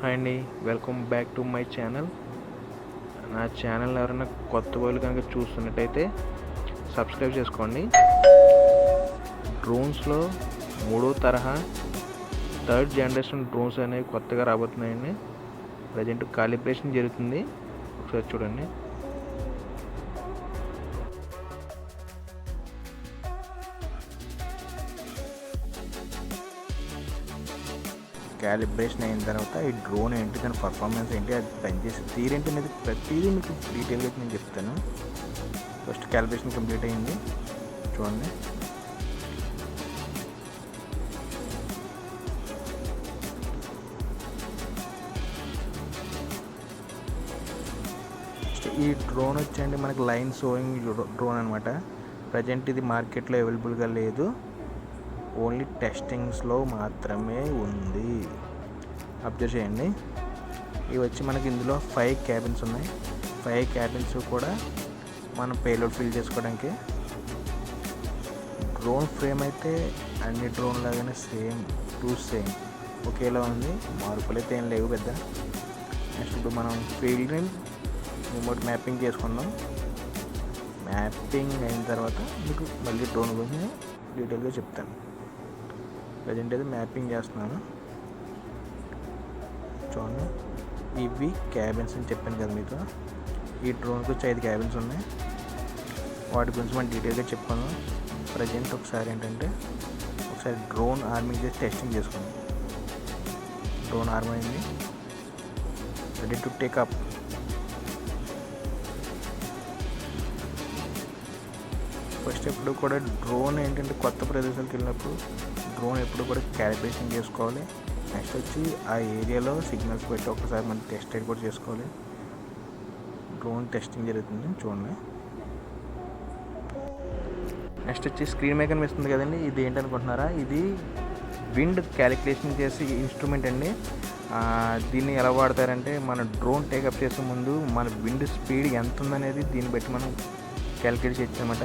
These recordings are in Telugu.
హాయ్ అండి welcome back to my channel. నా ఛానల్ ఎవరైనా కొత్త వాళ్ళు కనుక చూస్తున్నట్టయితే సబ్స్క్రైబ్ చేసుకోండి. డ్రోన్స్లో మూడో తరహా థర్డ్ జనరేషన్ డ్రోన్స్ అనేవి కొత్తగా రాబోతున్నాయండి. ప్రజెంట్ కాలిబ్రేషన్ జరుగుతుంది. ఒకసారి చూడండి. క్యాలిబ్రేషన్ అయిన తర్వాత ఈ డ్రోన్ ఏంటి దాని పర్ఫార్మెన్స్ ఏంటి అది పనిచేసే తీరేంటి అనేది ప్రతిదీ మీకు డీటెయిల్గా నేను చెప్తాను. ఫస్ట్ క్యాలిబ్రేషన్ కంప్లీట్ అయింది. చూడండి. ఈ డ్రోన్ వచ్చండి మనకి లైన్ సోయింగ్ డ్రోన్ అనమాట. ప్రజెంట్ ఇది మార్కెట్లో అవైలబుల్గా లేదు. ఓన్లీ టెస్టింగ్స్లో మాత్రమే ఉంది. అబ్జర్వ్ చేయండి. ఇవి వచ్చి మనకి ఇందులో ఫైవ్ క్యాబిన్స్ ఉన్నాయి. ఫైవ్ క్యాబిన్స్ కూడా మనం పేలోడ్ ఫిల్ చేసుకోవడానికి. డ్రోన్ ఫ్రేమ్ అయితే అన్ని డ్రోన్ లాగానే సేమ్ టూ సేమ్ ఒకేలా ఉంది. మార్పులు అయితే ఏం లేవు పెద్ద. నెక్స్ట్ ఇప్పుడు మనం ఫీల్డ్ని రిమోట్ మ్యాపింగ్ చేసుకుందాం. మ్యాపింగ్ అయిన తర్వాత మీకు మళ్ళీ డ్రోన్ గురించి డీటెయిల్గా చెప్తాను. ప్రజెంట్ అయితే మ్యాపింగ్ చేస్తున్నాను. చూడండి. ఇవి క్యాబిన్స్ అని చెప్పాను కదా మీకు. ఈ డ్రోన్కి వచ్చి ఐదు క్యాబిన్స్ ఉన్నాయి. వాటి గురించి మనం డీటెయిల్గా చెప్పాను ప్రజెంట్ ఒకసారి ఏంటంటే ఒకసారి డ్రోన్ ఆర్మింగ్ చేసి టెస్టింగ్ చేసుకున్నాం డ్రోన్ ఆర్మీ అయింది. Ready to take up first ఎప్పుడు కూడా డ్రోన్ ఏంటంటే కొత్త ప్రదేశాలకు వెళ్ళినప్పుడు డ్రోన్ ఎప్పుడు కూడా క్యాలిబ్రేషన్ చేసుకోవాలి. నెక్స్ట్ వచ్చి ఆ ఏరియాలో సిగ్నల్స్ పెట్టి ఒకసారి మనం టెస్ట్ రైడ్ కూడా చేసుకోవాలి. డ్రోన్ టెస్టింగ్ జరుగుతుంది చూడండి. నెక్స్ట్ వచ్చి స్క్రీన్ మీద కనిపిస్తుంది కదండి ఇది ఏంటనుకుంటున్నారా? ఇది విండ్ క్యాలిక్యులేషన్ చేసే ఇన్స్ట్రుమెంట్ అండి. దీన్ని ఎలా వాడతారంటే మన డ్రోన్ టేకప్ చేసే ముందు మన విండ్ స్పీడ్ ఎంత ఉందనేది దీన్ని బట్టి మనం క్యాలిక్యులేట్ చేయొచ్చు అనమాట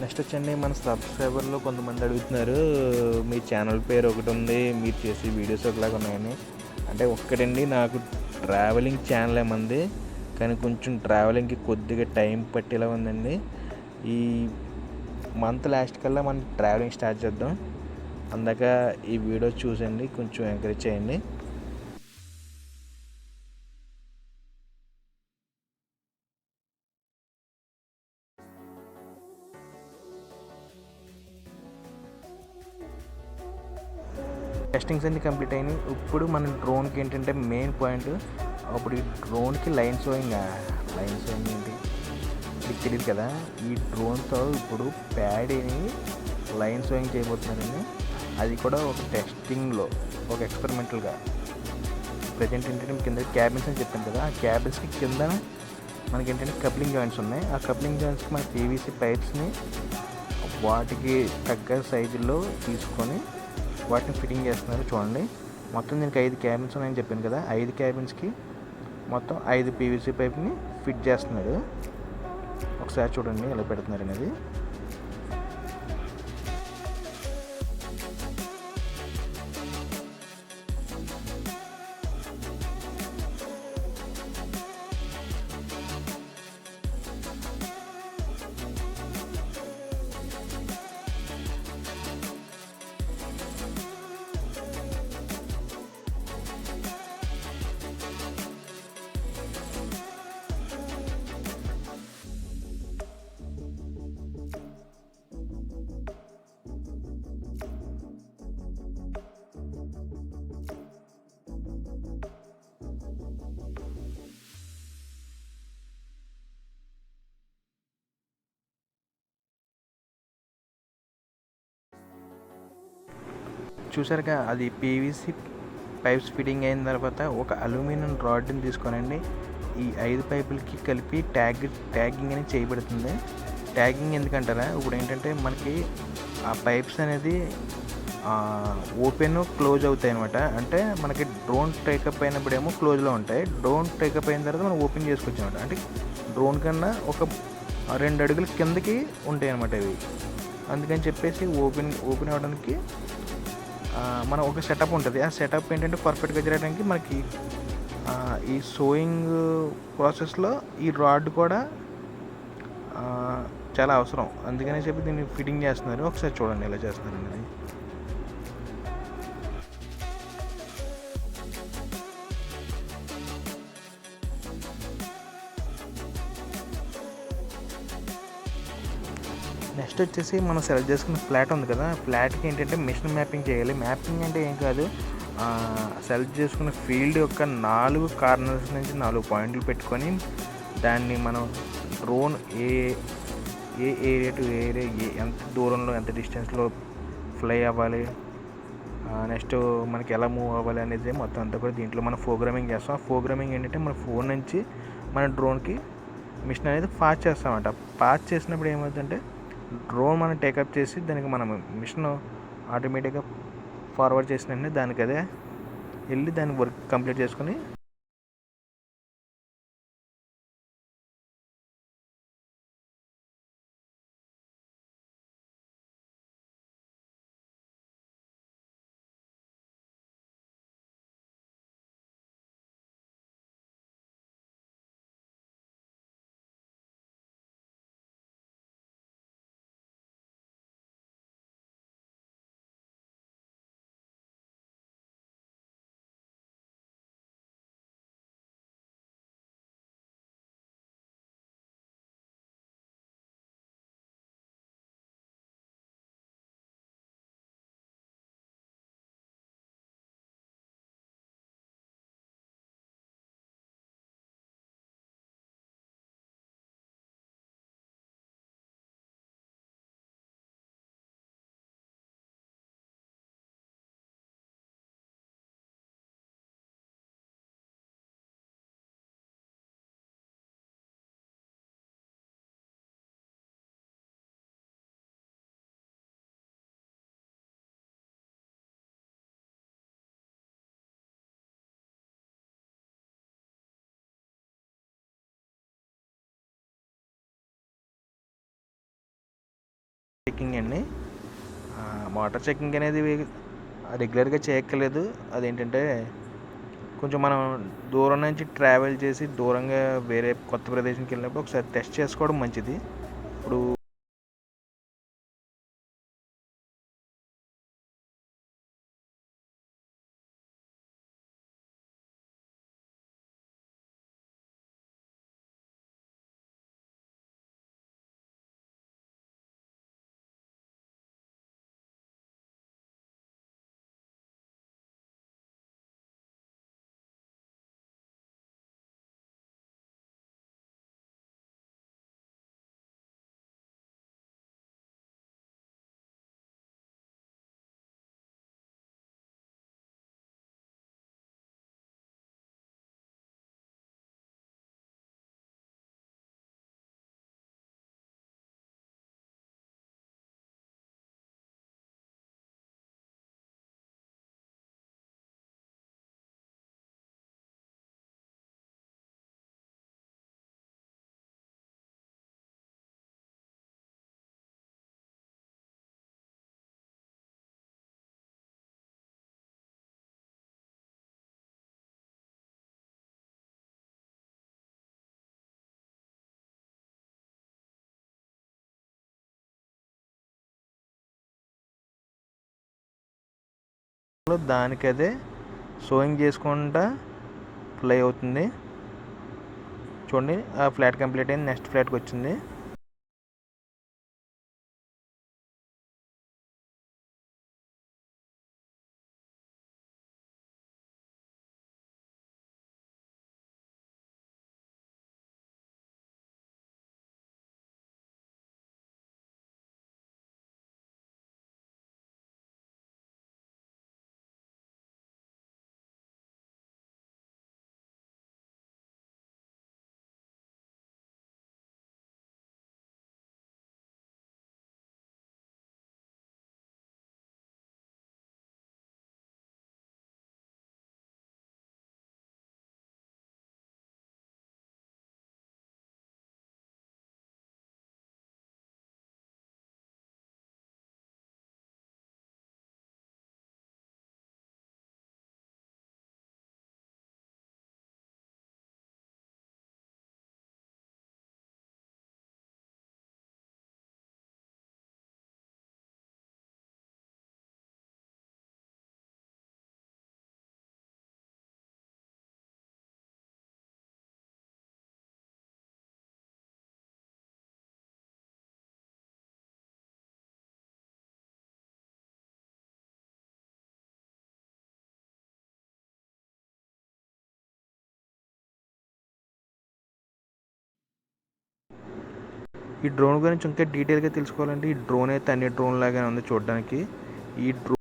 నెక్స్ట్ వచ్చండి మన సబ్స్క్రైబర్లో కొంతమంది అడుగుతున్నారు మీ ఛానల్ పేరు ఒకటి ఉంది మీరు చేసే వీడియోస్ ఒకలాగా ఉన్నాయని. అంటే ఒక్కటండి నాకు ట్రావెలింగ్ ఛానల్ ఏమంది కానీ కొంచెం ట్రావెలింగ్కి కొద్దిగా టైం పట్టేలా ఉందండి. ఈ మంత్ లాస్ట్ కల్లా మనం ట్రావెలింగ్ స్టార్ట్ చేద్దాం. అందాక ఈ వీడియో చూసండి కొంచెం ఎంకరేజ్ చేయండి. టెస్టింగ్స్ అన్ని కంప్లీట్ అయినాయి. ఇప్పుడు మన డ్రోన్కి ఏంటంటే మెయిన్ పాయింట్ అప్పుడు ఈ డ్రోన్కి లైన్ షోయింగ్ లైన్ షోయింగ్ ఏంటి? మీకు తెలియదు కదా ఈ డ్రోన్తో ఇప్పుడు ప్యాడీని లైన్ షోయింగ్ చేయబోతున్నారండి. అది కూడా ఒక టెస్టింగ్లో ఒక ఎక్స్పెరిమెంటల్గా. ప్రజెంట్ ఏంటంటే కింద క్యాబిన్స్ అని చెప్పాను కదా ఆ క్యాబిన్స్కి కింద మనకి ఏంటంటే కప్లింగ్ జాయింట్స్ ఉన్నాయి. ఆ కప్లింగ్ జాయింట్స్కి మన పీవీసీ పైప్స్ని వాటికి తగ్గ సైజులో తీసుకొని వాటిని ఫిట్టింగ్ చేస్తున్నారు చూడండి. మొత్తం దీనికి ఐదు క్యాబిన్స్ ఉన్నాయని చెప్పాను కదా. ఐదు క్యాబిన్స్కి మొత్తం ఐదు పీవీసీ పైప్ని ఫిట్ చేస్తున్నారు. ఒకసారి చూడండి ఎలా పెడుతున్నారు అనేది. చూసారుగా అది పీవీసీ పైప్స్ ఫిట్టింగ్ అయిన తర్వాత ఒక అల్యూమినియం రాడ్ని తీసుకోనండి. ఈ ఐదు పైపులకి కలిపి ట్యాగ్ ట్యాగింగ్ అనేది చేయబడుతుంది. ట్యాగింగ్ ఎందుకంటారా? ఇప్పుడు ఏంటంటే మనకి ఆ పైప్స్ అనేది ఓపెన్ క్లోజ్ అవుతాయి అనమాట అంటే మనకి డ్రోన్ టేకప్ అయినప్పుడేమో క్లోజ్లో ఉంటాయి. డ్రోన్ టేకప్ అయిన తర్వాత మనం ఓపెన్ చేసుకోవచ్చు అనమాట అంటే డ్రోన్ కన్నా ఒక రెండు అడుగుల కిందకి ఉంటాయి అనమాట ఇవి. అందుకని చెప్పేసి ఓపెన్ ఓపెన్ అవ్వడానికి మన ఒక సెటప్ ఉంటుంది. ఆ సెటప్ ఏంటంటే పర్ఫెక్ట్గా జరగడానికి మనకి ఈ సోయింగ్ ప్రాసెస్లో ఈ రాడ్ కూడా చాలా అవసరం. అందుకనే చెప్పి దీన్ని ఫిట్టింగ్ చేస్తున్నారు. ఒకసారి చూడండి ఎలా చేస్తున్నారు అనేది నెక్స్ట్ వచ్చేసి మనం సెలెక్ట్ చేసుకున్న ఫ్లాట్ ఉంది కదా ఫ్లాట్కి ఏంటంటే మిషన్ మ్యాపింగ్ చేయాలి. మ్యాపింగ్ అంటే ఏం కాదు సెలెక్ట్ చేసుకున్న ఫీల్డ్ యొక్క నాలుగు కార్నర్స్ నుంచి నాలుగు పాయింట్లు పెట్టుకొని దాన్ని మనం డ్రోన్ ఏ ఏ ఏరియా టు ఏరియా ఏ ఎంత దూరంలో ఎంత డిస్టెన్స్లో ఫ్లై అవ్వాలి నెక్స్ట్ మనకి ఎలా మూవ్ అవ్వాలి అనేది మొత్తం అంతా కూడా దీంట్లో మనం ప్రోగ్రామింగ్ చేస్తాం. ప్రోగ్రామింగ్ ఏంటంటే మన ఫోన్ నుంచి మన డ్రోన్కి మిషన్ అనేది పాస్ చేస్తామంట. పాస్ చేసినప్పుడు ఏమవుతుందంటే డ్రోన్ మనం టేకప్ చేసి దానికి మనం మిషన్ ఆటోమేటిక్గా ఫార్వర్డ్ చేసిన వెంటనే దానికి అదే వెళ్ళి దాని వర్క్ కంప్లీట్ చేసుకొని చెక్కింగ్ అండి. వాటర్ చెక్కింగ్ అనేది రెగ్యులర్గా చేయక్కర్లేదు. అదేంటంటే కొంచెం మనం దూరం నుంచి ట్రావెల్ చేసి దూరంగా వేరే కొత్త ప్రదేశానికి వెళ్ళినప్పుడు ఒకసారి టెస్ట్ చేసుకోవడం మంచిది. ఇప్పుడు దానికదే సోయింగ్ చేసుకుంటా ప్లే అవుతుంది. చూడండి ఆ ఫ్లాట్ కంప్లీట్ అయింది నెక్స్ట్ ఫ్లాట్కి వచ్చింది ఈ డ్రోన్ గురించి ఇంకా డీటెయిల్గా తెలుసుకోవాలంటే ఈ డ్రోన్ అయితే అన్ని డ్రోన్ లాగానే ఉంది చూడడానికి. ఈ డ్రోన్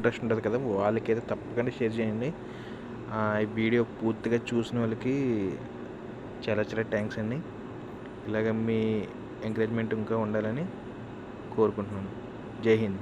ఇంట్రెస్ట్ ఉంటుంది కదా వాళ్ళకైతే తప్పకుండా షేర్ చేయండి. ఆ, ఈ వీడియో పూర్తిగా చూసిన వాళ్ళకి చాలా చాలా థ్యాంక్స్ అండి. ఇలాగ మీ ఎంకరేజ్మెంట్ ఇంకా ఉండాలని కోరుకుంటున్నాను. జై హింద్.